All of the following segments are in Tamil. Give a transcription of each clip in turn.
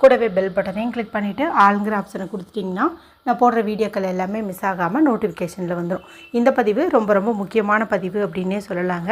கூடவே பெல் பட்டனையும் கிளிக் பண்ணிவிட்டு ஆளுங்கிற ஆப்ஷனை கொடுத்துட்டிங்கன்னா நான் போடுற வீடியோக்கள் எல்லாமே மிஸ் ஆகாமல் நோட்டிஃபிகேஷனில் வந்துடும் இந்த பதிவு ரொம்ப ரொம்ப முக்கியமான பதிவு அப்படின்னே சொல்லலாங்க.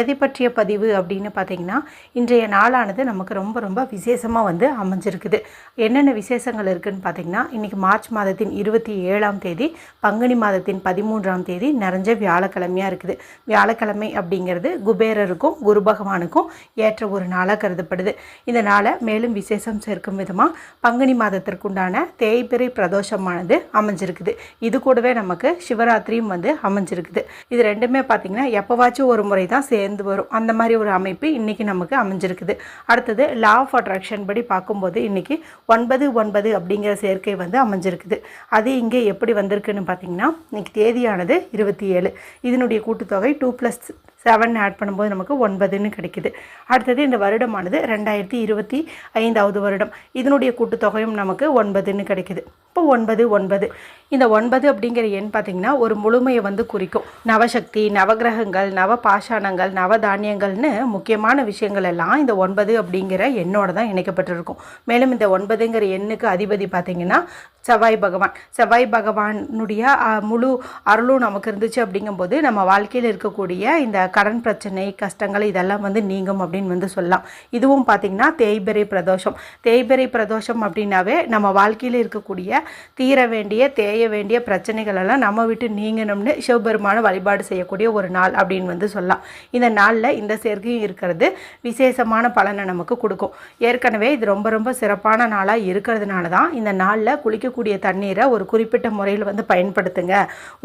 எதை பற்றிய பதிவு அப்படின்னு பார்த்தீங்கன்னா இன்றைய நாளானது நமக்கு ரொம்ப ரொம்ப விசேஷமாக வந்து அமைஞ்சிருக்குது. என்னென்ன விசேஷங்கள் இருக்குதுன்னு பார்த்தீங்கன்னா இன்றைக்கி மார்ச் மாதத்தின் இருபத்தி ஏழாம் தேதி பங்குனி மாதத்தின் பதிமூன்றாம் தேதி நிறைஞ்ச வியாழக்கிழமையாக இருக்குது. வியாழக்கிழமை அப்படிங்கிறது குபேரருக்கும் குரு பகவானுக்கும் ஏற்ற ஒரு நாளாக கருதப்படுது. இந்த நாளை மேலும் விசேஷம் சேர்க்கும் விதமாக பங்குனி மாதத்திற்குண்டான தேய்பிறை பிரதோஷமானது அமைஞ்சிருக்குது. இது கூடவே நமக்கு சிவராத்திரியும் வந்து அமைஞ்சிருக்குது. இது ரெண்டுமே பார்த்திங்கன்னா எப்போவாச்சும் ஒரு முறை தான் சேர்ந்து வரும். அந்த மாதிரி ஒரு அமைப்பு இன்றைக்கி நமக்கு அமைஞ்சிருக்குது. அடுத்தது லா ஆஃப் அட்ராக்ஷன் படி பார்க்கும்போது இன்றைக்கி ஒன்பது ஒன்பது அப்படிங்கிற சேர்க்கை வந்து அமைஞ்சிருக்குது. அது இங்கே எப்படி வந்திருக்குன்னு பார்த்தீங்கன்னா இன்றைக்கி தேதியானது இருபத்தி ஏழு. இதனுடைய கூட்டுத்தொகை டூ ப்ளஸ் செவன் ஆட் பண்ணும்போது நமக்கு ஒன்பதுன்னு கிடைக்குது. அடுத்தது இந்த வருடமானது ரெண்டாயிரத்தி இருபத்தி ஐந்தாவது வருடம். இதனுடைய கூட்டுத்தொகையும் நமக்கு ஒன்பதுன்னு கிடைக்குது. இப்போ ஒன்பது ஒன்பது. இந்த ஒன்பது அப்படிங்கிற எண் பார்த்திங்கன்னா ஒரு முழுமையை வந்து குறிக்கும். நவசக்தி நவகிரகங்கள் நவ பாஷாணங்கள் நவ தானியங்கள்னு முக்கியமான விஷயங்கள் எல்லாம் இந்த ஒன்பது அப்படிங்கிற எண்ணோடு தான் இணைக்கப்பட்டிருக்கும். மேலும் இந்த ஒன்பதுங்கிற எண்ணுக்கு அதிபதி பார்த்திங்கன்னா செவ்வாய் பகவான். செவ்வாய் பகவானுடைய முழு அருளும் நமக்கு இருந்துச்சு அப்படிங்கும்போது நம்ம வாழ்க்கையில் இருக்கக்கூடிய இந்த கடன் பிரச்சனை கஷ்டங்கள் இதெல்லாம் வந்து நீங்கும் அப்படின்னு வந்து சொல்லலாம். இதுவும் பார்த்திங்கன்னா தேய்பிரை பிரதோஷம். தேய்பிரை பிரதோஷம் அப்படின்னாவே நம்ம வாழ்க்கையில் இருக்கக்கூடிய தீர வேண்டிய தேய வேண்டிய பிரச்சனைகள் எல்லாம் நம்ம விட்டு நீங்கணும்னு சிவபெருமான வழிபாடு செய்யக்கூடிய ஒரு நாள் அப்படின்னு வந்து சொல்லலாம். இந்த நாளில் இந்த சேர்க்கையும் இருக்கிறது விசேஷமான பலனை நமக்கு கொடுக்கும். ஏற்கனவே இது ரொம்ப ரொம்ப சிறப்பான நாளாக இருக்கிறதுனால தான் இந்த நாளில் குளிக்கக்கூடிய தண்ணீரை ஒரு குறிப்பிட்ட முறையில் வந்து பயன்படுத்துங்க.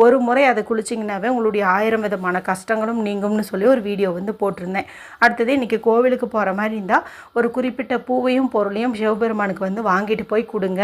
ஒரு முறை அதை குளிச்சிங்கனாவே உங்களுடைய ஆயிரம் விதமான கஷ்டங்களும் நீங்கும்னு சொல்லி ஒரு வீடியோ வந்து போட்டிருந்தேன். அடுத்தது இன்றைக்கி கோவிலுக்கு போகிற மாதிரி இருந்தால் ஒரு குறிப்பிட்ட பூவையும் பொருளையும் சிவபெருமானுக்கு வந்து வாங்கிட்டு போய் கொடுங்க.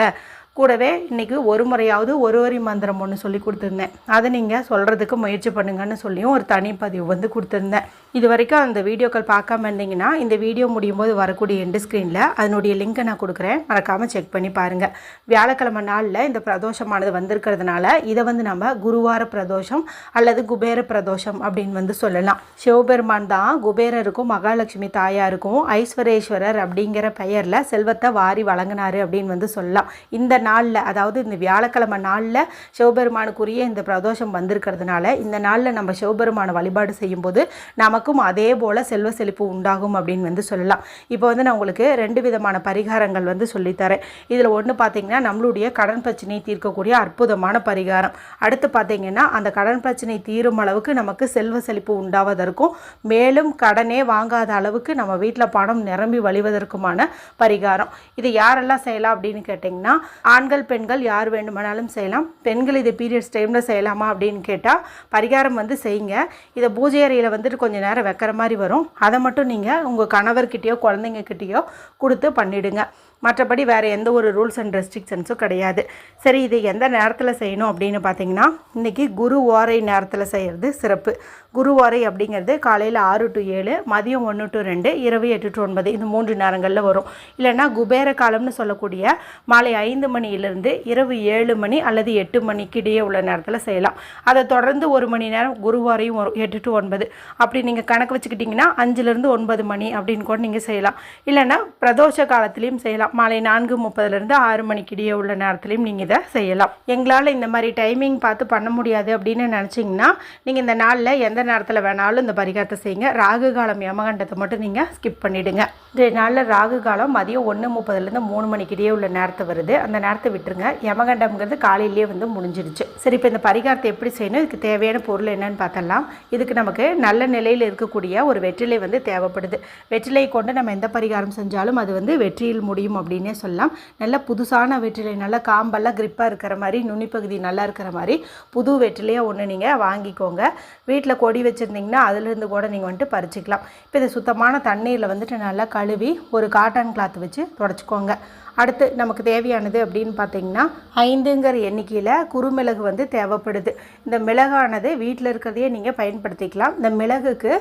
கூடவே இன்றைக்கி ஒரு முறையாவது ஒரு வரி மந்திரம் ஒன்று சொல்லி கொடுத்துருந்தேன். அதை நீங்கள் சொல்கிறதுக்கு முயற்சி பண்ணுங்கன்னு சொல்லியும் ஒரு தனிப்பதிவு வந்து கொடுத்துருந்தேன். இது வரைக்கும் அந்த வீடியோக்கள் பார்க்காம இருந்தீங்கன்னா இந்த வீடியோ முடியும் போது வரக்கூடிய எண்டு ஸ்க்ரீனில் அதனுடைய லிங்க்கை நான் கொடுக்குறேன். மறக்காமல் செக் பண்ணி பாருங்கள் வியாழக்கிழமை நாளில் இந்த பிரதோஷமானது வந்திருக்கிறதுனால இதை வந்து நம்ம குருவார பிரதோஷம் அல்லது குபேர பிரதோஷம் அப்படின்னு வந்து சொல்லலாம். சிவபெருமான் தான் குபேரருக்கும் மகாலட்சுமி தாயாருக்கும் ஐஸ்வரேஸ்வரர் அப்படிங்கிற பெயரில் செல்வத்தை வாரி வழங்கினார் அப்படின்னு வந்து சொல்லலாம். இந்த நாளில் அதாவது இந்த வியாழக்கிழமை நாளில் சிவபெருமானுக்குரிய இந்த பிரதோஷம் வந்திருக்கிறதுனால இந்த நாளில் நம்ம சிவபெருமானை வழிபாடு செய்யும்போது நமக்கும் அதே போல் செல்வ செழிப்பு உண்டாகும் அப்படின்னு வந்து சொல்லலாம். இப்போ வந்து நான் உங்களுக்கு ரெண்டு விதமான பரிகாரங்கள் வந்து சொல்லித்தரேன். இதில் ஒன்று பார்த்தீங்கன்னா நம்மளுடைய கடன் பிரச்சனையை தீர்க்கக்கூடிய அற்புதமான பரிகாரம். அடுத்து பார்த்தீங்கன்னா அந்த கடன் பிரச்சனை தீரும் அளவுக்கு நமக்கு செல்வ செழிப்பு உண்டாவதற்கும் மேலும் கடனே வாங்காத அளவுக்கு நம்ம வீட்டில் பணம் நிரம்பி வழிவதற்குமான பரிகாரம். இதை யாரெல்லாம் செய்யலாம் அப்படின்னு கேட்டிங்கன்னா ஆண்கள் பெண்கள் யார் வேண்டுமானாலும் செய்யலாம். பெண்கள் இதை பீரியட்ஸ் டைமில் செய்யலாமா அப்படின்னு கேட்டால் பரிகாரம் வந்து செய்யுங்க. இதை பூஜை அறையில் வந்துட்டு கொஞ்சம் நேரம் வைக்கிற மாதிரி வரும். அதை மட்டும் நீங்கள் உங்கள் கணவர்கிட்டேயோ குழந்தைங்கக்கிட்டேயோ கொடுத்து பண்ணிவிடுங்க மற்றபடி வேறு எந்த ஒரு ரூல்ஸ் அண்ட் ரெஸ்ட்ரிக்ஷன்ஸும் கிடையாது. சரி இது எந்த நேரத்தில் செய்யணும் அப்படின்னு பார்த்தீங்கன்னா இன்றைக்கி குரு ஓரை நேரத்தில் செய்கிறது சிறப்பு. குரு ஓரை அப்படிங்கிறது காலையில் ஆறு டு ஏழு மதியம் ஒன்று டு ரெண்டு இரவு எட்டு டு ஒன்பது இந்த மூன்று நேரங்களில் வரும். இல்லைன்னா குபேர காலம்னு சொல்லக்கூடிய மாலை ஐந்து மணியிலிருந்து இரவு ஏழு மணி அல்லது எட்டு மணிக்கு இடையே உள்ள நேரத்தில் செய்யலாம். அதை தொடர்ந்து ஒரு மணி நேரம் குருவாரையும் வரும் எட்டு டு ஒன்பது. அப்படி நீங்கள் கணக்கு வச்சுக்கிட்டிங்கன்னா அஞ்சுலேருந்து ஒன்பது மணி அப்படின்னு கூட நீங்கள் செய்யலாம். இல்லைன்னா பிரதோஷ காலத்துலேயும் செய்யலாம். மாலை நான்கு முப்பதுலேருந்து ஆறு மணிக்கிடையே உள்ள நேரத்துலையும் நீங்கள் இதை செய்யலாம். எங்களால் இந்த மாதிரி டைமிங் பார்த்து பண்ண முடியாது அப்படின்னு நினச்சிங்கன்னா நீங்கள் இந்த நாளில் எந்த நேரத்தில் வேணாலும் இந்த பரிகாரத்தை செய்யுங்க. ராகு காலம் யமகண்டத்தை மட்டும் நீங்கள் ஸ்கிப் பண்ணிவிடுங்க இந்த நாளில் ராகு காலம் மதியம் ஒன்று முப்பதுலேருந்து மூணு மணிக்கிடையே உள்ள நேரத்தை வருது. அந்த நேரத்தை விட்டுருங்க. யமகண்டம்ங்கிறது காலையிலேயே வந்து முடிஞ்சிடுச்சு சரி இப்போ இந்த பரிகாரத்தை எப்படி செய்யணும்? இதுக்கு தேவையான பொருள் என்னன்னு பார்த்தலாம் இதுக்கு நமக்கு நல்ல நிலையில் இருக்கக்கூடிய ஒரு வெற்றிலை வந்து தேவைப்படுது. வெற்றிலை கொண்டு நம்ம எந்த பரிகாரம் செஞ்சாலும் அது வந்து வெற்றியில் முடியும். அப்படின்னே சொல்லலாம். நல்ல புதுசான வெற்றிலை நல்ல காம்பெல்லாம் கிரிப்பாக இருக்கிற மாதிரி நுனிப்பகுதி நல்லா இருக்கிற மாதிரி புது வெற்றிலையாக ஒன்று நீங்கள் வாங்கிக்கோங்க. வீட்டில் கொடி வச்சுருந்தீங்கன்னா அதுலேருந்து கூட நீங்கள் வந்துட்டு பறிச்சிக்கலாம். இப்போ இதை சுத்தமான தண்ணீரில் வந்துட்டு நல்லா கழுவி ஒரு காட்டன் கிளாத் வச்சு தொடச்சிக்கோங்க. அடுத்து நமக்கு தேவையானது அப்படின்னு பார்த்தீங்கன்னா ஐந்துங்கிற எண்ணிக்கையில் குறுமிளகு வந்து தேவைப்படுது. இந்த மிளகானது வீட்டில் இருக்கிறதையே நீங்கள் பயன்படுத்திக்கலாம். இந்த மிளகுக்கு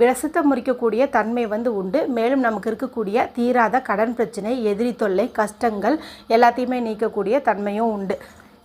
விரசத்தை முறிக்கக்கூடிய தன்மை வந்து உண்டு. மேலும் நமக்கு இருக்கக்கூடிய தீராத கடன் பிரச்சனை எதிரி தொல்லை கஷ்டங்கள் எல்லாத்தையுமே நீக்கக்கூடிய தன்மையும் உண்டு.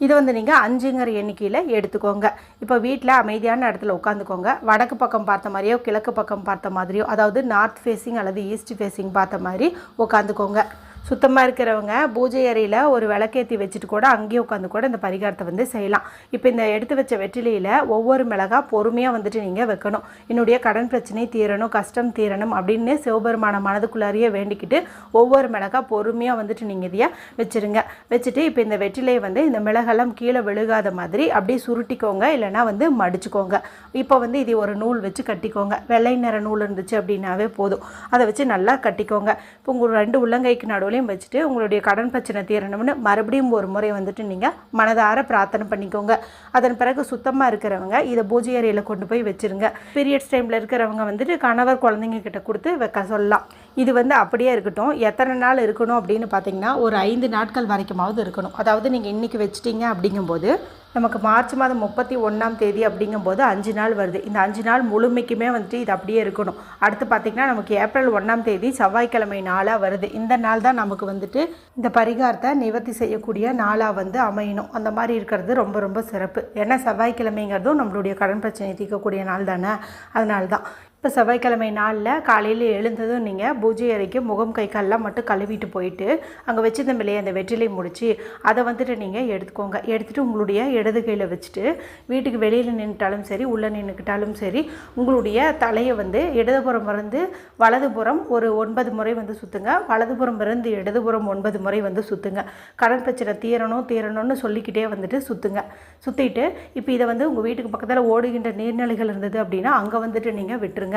இது வந்து நீங்கள் அஞ்சுங்கிற எண்ணிக்கையில் எடுத்துக்கோங்க. இப்போ வீட்டில் அமைதியான இடத்துல உட்காந்துக்கோங்க. வடக்கு பக்கம் பார்த்த மாதிரியோ கிழக்கு பக்கம் பார்த்த மாதிரியோ அதாவது நார்த் ஃபேஸிங் அல்லது ஈஸ்ட் ஃபேஸிங் பார்த்த மாதிரி உட்காந்துக்கோங்க. சுத்தமாக இருக்கிறவங்க பூஜை அறையில் ஒரு விளக்கேற்றி வச்சுட்டு கூட அங்கேயே உட்காந்து கூட இந்த பரிகாரத்தை வந்து செய்யலாம். இப்போ இந்த எடுத்து வச்ச வெற்றிலையில் ஒவ்வொரு மிளகா பொறுமையாக வந்துட்டு நீங்கள் வைக்கணும். என்னுடைய கடன் பிரச்சனை தீரணும் கஷ்டம் தீரணும் அப்படின்னு சிவபெருமான மனதுக்குள்ளாரியே வேண்டிக்கிட்டு ஒவ்வொரு மிளகா பொறுமையாக வந்துட்டு நீங்கள் இதையை வச்சுருங்க. வச்சுட்டு இப்போ இந்த வெற்றிலையை வந்து இந்த மிளகெல்லாம் கீழே விழுகாத மாதிரி அப்படியே சுருட்டிக்கோங்க. இல்லைன்னா வந்து மடிச்சுக்கோங்க. இப்போ வந்து இது ஒரு நூல் வச்சு கட்டிக்கோங்க. வெள்ளை நிற நூல் இருந்துச்சு அப்படின்னாவே போதும். அதை வச்சு நல்லா கட்டிக்கோங்க. இப்போ உங்கள் ரெண்டு உள்ளங்கைக்கு நடுவில் நடுவுலையும் வச்சுட்டு உங்களுடைய கடன் பிரச்சனை தீரணும்னு மறுபடியும் ஒரு முறை வந்துட்டு நீங்கள் மனதார பிரார்த்தனை பண்ணிக்கோங்க. அதன் பிறகு சுத்தமாக இருக்கிறவங்க இதை பூஜை அறையில் கொண்டு போய் வச்சுருங்க. பீரியட்ஸ் டைமில் இருக்கிறவங்க வந்துட்டு கணவர் குழந்தைங்க கிட்ட கொடுத்து வைக்க சொல்லலாம். இது வந்து அப்படியே இருக்கட்டும். எத்தனை நாள் இருக்கணும் அப்படின்னு பார்த்தீங்கன்னா ஒரு ஐந்து நாட்கள் வரைக்குமாவது இருக்கணும். அதாவது நீங்கள் இன்றைக்கி வச்சிட்டிங்க அப்படிங்கும்போது நமக்கு மார்ச் மாதம் முப்பத்தி ஒன்றாம் தேதி அப்படிங்கும்போது அஞ்சு நாள் வருது. இந்த அஞ்சு நாள் முழுமைக்குமே வந்துட்டு இது அப்படியே இருக்கணும். அடுத்து பார்த்திங்கன்னா நமக்கு ஏப்ரல் ஒன்றாம் தேதி செவ்வாய்க்கிழமை நாளாக வருது. இந்த நாள் தான் நமக்கு வந்துட்டு இந்த பரிகாரத்தை நிவர்த்தி செய்யக்கூடிய நாளாக வந்து அமையணும். அந்த மாதிரி இருக்கிறது ரொம்ப ரொம்ப சிறப்பு. ஏன்னா செவ்வாய்க்கிழமைங்கிறதும் நம்மளுடைய கடன் பிரச்சனை தீர்க்கக்கூடிய நாள் தானே. அதனால தான். இப்போ செவ்வாய்க்கிழமை நாளில் காலையில் எழுந்ததும் நீங்கள் பூஜை அறைக்கு முகம் கை கால்லாம் மட்டும் கழுவிட்டு போயிட்டு அங்கே வச்சிருந்த மேலேயே அந்த வெற்றிலை முடிச்சு அதை வந்துட்டு நீங்கள் எடுத்துக்கோங்க. எடுத்துகிட்டு உங்களுடைய இடது கையில் வச்சுட்டு வீட்டுக்கு வெளியில் நின்றுட்டாலும் சரி உள்ளே நின்றுக்கிட்டாலும் சரி உங்களுடைய தலையை வந்து இடதுபுறம் இருந்து வலதுபுறம் ஒரு ஒன்பது முறை வந்து சுற்றுங்க வலதுபுறம் இருந்து இடதுபுறம் ஒன்பது முறை வந்து சுற்றுங்க கடன் பிரச்சனை தீரணும் தீரணும்னு சொல்லிக்கிட்டே வந்துட்டு சுற்றுங்க சுற்றிட்டு இப்போ இதை வந்து உங்கள் வீட்டுக்கு பக்கத்தில் ஓடுகின்ற நீர்நிலைகள் இருந்தது அப்படின்னா அங்கே வந்துட்டு நீங்கள் விட்டுருங்க.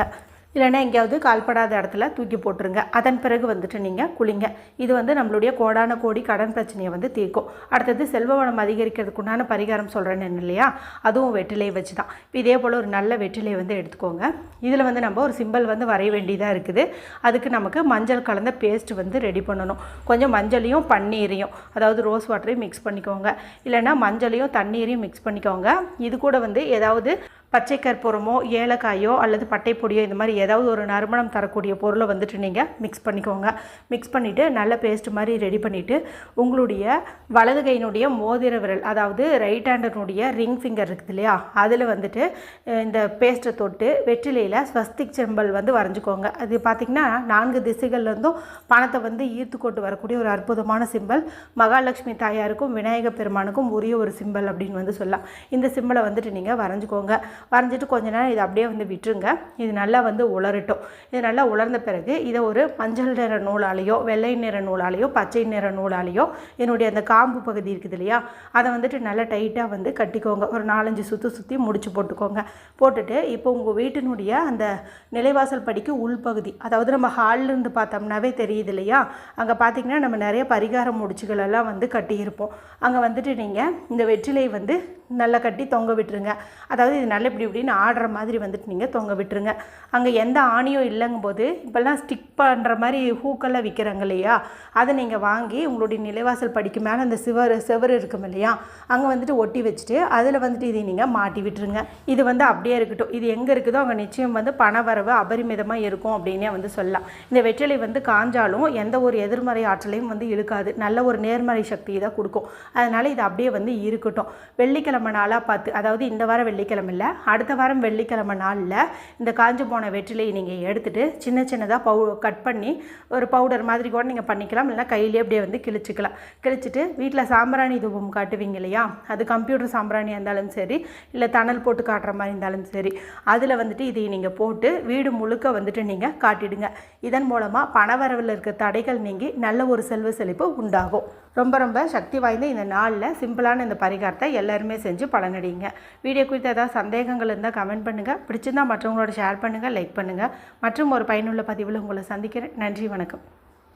இல்லைன்னா எங்கேயாவது கால்படாத இடத்துல தூக்கி போட்டுருங்க. அதன் பிறகு வந்துட்டு நீங்கள் குளிங்க. இது வந்து நம்மளுடைய கோடான கோடி கடன் பிரச்சனையை வந்து தீர்க்கும். அடுத்தது செல்வ வளம் அதிகரிக்கிறதுக்குண்டான பரிகாரம் சொல்கிறேன்னு இல்லையா? அதுவும் வெற்றிலையை வச்சு தான். இப்போ இதே போல் ஒரு நல்ல வெற்றிலையை வந்து எடுத்துக்கோங்க. இதில் வந்து நம்ம ஒரு சிம்பிள் வந்து வரைய வேண்டியதாக இருக்குது. அதுக்கு நமக்கு மஞ்சள் கலந்த பேஸ்ட் வந்து ரெடி பண்ணணும். கொஞ்சம் மஞ்சளையும் பன்னீரையும் அதாவது ரோஸ் வாட்டரையும் மிக்ஸ் பண்ணிக்கோங்க. இல்லைன்னா மஞ்சளையும் தண்ணீரையும் மிக்ஸ் பண்ணிக்கோங்க. இது கூட வந்து ஏதாவது பச்சை கற்பூரமோ ஏலக்காயோ அல்லது பட்டைப்பொடியோ இந்த மாதிரி ஏதாவது ஒரு நறுமணம் தரக்கூடிய பொருளை வந்துட்டு நீங்கள் மிக்ஸ் பண்ணிக்கோங்க. மிக்ஸ் பண்ணிவிட்டு நல்ல பேஸ்ட் மாதிரி ரெடி பண்ணிவிட்டு உங்களுடைய வலது கையினுடைய மோதிர விரல் அதாவது ரைட் ஹேண்டனுடைய ரிங் ஃபிங்கர் இருக்குது இல்லையா? அதில் வந்துட்டு இந்த பேஸ்ட்டை தொட்டு வெற்றிலையில் ஸ்வஸ்திக் செம்பல் வந்து வரைஞ்சிக்கோங்க. அது பார்த்திங்கன்னா நான்கு திசைகள்லேருந்தும் பணத்தை வந்து ஈர்த்து கொண்டு வரக்கூடிய ஒரு அற்புதமான சிம்பல். மகாலட்சுமி தாயாருக்கும் விநாயகப் பெருமானுக்கும் உரிய ஒரு சிம்பல் அப்படின்னு வந்து சொல்லலாம். இந்த சிம்பலை வந்துட்டு நீங்கள் வரைஞ்சிக்கோங்க. வரைஞ்சிட்டு கொஞ்ச நேரம் இதை அப்படியே வந்து விட்டுருங்க. இது நல்லா வந்து உலரட்டும். இது நல்லா உலர்ந்த பிறகு இதை ஒரு மஞ்சள் நிற நூலாலேயோ வெள்ளை நிற நூலாலேயோ பச்சை நிற நூலாலேயோ என்னுடைய அந்த காம்பு பகுதி இருக்குது இல்லையா அதை வந்துட்டு நல்லா டைட்டாக வந்து கட்டிக்கோங்க. ஒரு நாலஞ்சு சுற்றி சுற்றி முடிச்சு போட்டுக்கோங்க. போட்டுட்டு இப்போ உங்கள் வீட்டினுடைய அந்த நிலைவாசல் படிக்கு உள்பகுதி அதாவது நம்ம ஹால்ல இருந்து பார்த்தோம்னாவே தெரியுது இல்லையா அங்கே பார்த்தீங்கன்னா நம்ம நிறைய பரிகார முடிச்சுகளெல்லாம் வந்து கட்டியிருப்போம். அங்கே வந்துட்டு நீங்கள் இந்த வெற்றிலை வந்து நல்லா கட்டி தொங்க விட்டுருங்க. அதாவது இது நல்ல இப்படி இப்படின்னு ஆடுற மாதிரி வந்துட்டு நீங்கள் தொங்க விட்டுருங்க. அங்கே எந்த ஆணியும் இல்லைங்கும் போது இப்போல்லாம் ஸ்டிக் பண்ணுற மாதிரி ஹூக்கெல்லாம் விற்கிறாங்க இல்லையா? அதை நீங்கள் வாங்கி உங்களுடைய நிலைவாசல் படிக்கு மேலே அந்த சிவர் செவர் இருக்கும் இல்லையா? அங்கே வந்துட்டு ஒட்டி வச்சுட்டு அதில் வந்துட்டு இதை நீங்கள் மாட்டி விட்டுருங்க. இது வந்து அப்படியே இருக்கட்டும். இது எங்கே இருக்குதோ அங்கே நிச்சயம் வந்து பண வரவு அபரிமிதமாக இருக்கும் அப்படின்னே வந்து சொல்லலாம். இந்த வெற்றிலை வந்து காஞ்சாலும் எந்த ஒரு எதிர்மறை ஆற்றலையும் வந்து இழுக்காது. நல்ல ஒரு நேர்மறை சக்தியை தான் கொடுக்கும். அதனால் இது அப்படியே வந்து இருக்கட்டும். வெள்ளிக்கிழமை நாளாக பார்த்து அதாவது இந்த வாரம் வெள்ளிக்கிழமை இல்லை அடுத்த வாரம் வெள்ளிக்கிழமை நாளில் இந்த காஞ்சு போன வெற்றிலையை நீங்கள் எடுத்துகிட்டு சின்ன சின்னதாக பவு கட் பண்ணி ஒரு பவுடர் மாதிரி கூட நீங்கள் பண்ணிக்கலாம். இல்லைனா கையிலே அப்படியே வந்து கிழிச்சிக்கலாம். கிழிச்சிட்டு வீட்டில் சாம்பிராணி தூபம் காட்டுவீங்க இல்லையா? அது கம்ப்யூட்டர் சாம்பிராணியாக இருந்தாலும் சரி இல்லை தணல் போட்டு காட்டுற மாதிரி இருந்தாலும் சரி அதில் வந்துட்டு இதை நீங்கள் போட்டு வீடு முழுக்க வந்துட்டு நீங்கள் காட்டிடுங்க. இதன் மூலமாக பணவரவில் இருக்க தடைகள் நீங்கி நல்ல ஒரு செல்வ செழிப்பு உண்டாகும். ரொம்ப ரொம்ப சக்தி வாய்ந்த இந்த நாளில் சிம்பிளான இந்த பரிகாரத்தை எல்லாருமே செஞ்சு பலனடிங்க வீடியோ குறித்து ஏதாவது சந்தேகங்கள் இருந்தால் கமெண்ட் பண்ணுங்கள் பிடிச்சிருந்தா மற்றவங்களோட ஷேர் பண்ணுங்கள் லைக் பண்ணுங்கள் மற்றும் ஒரு பயனுள்ள பதிவில் உங்களை சந்திக்கிறேன். நன்றி வணக்கம்.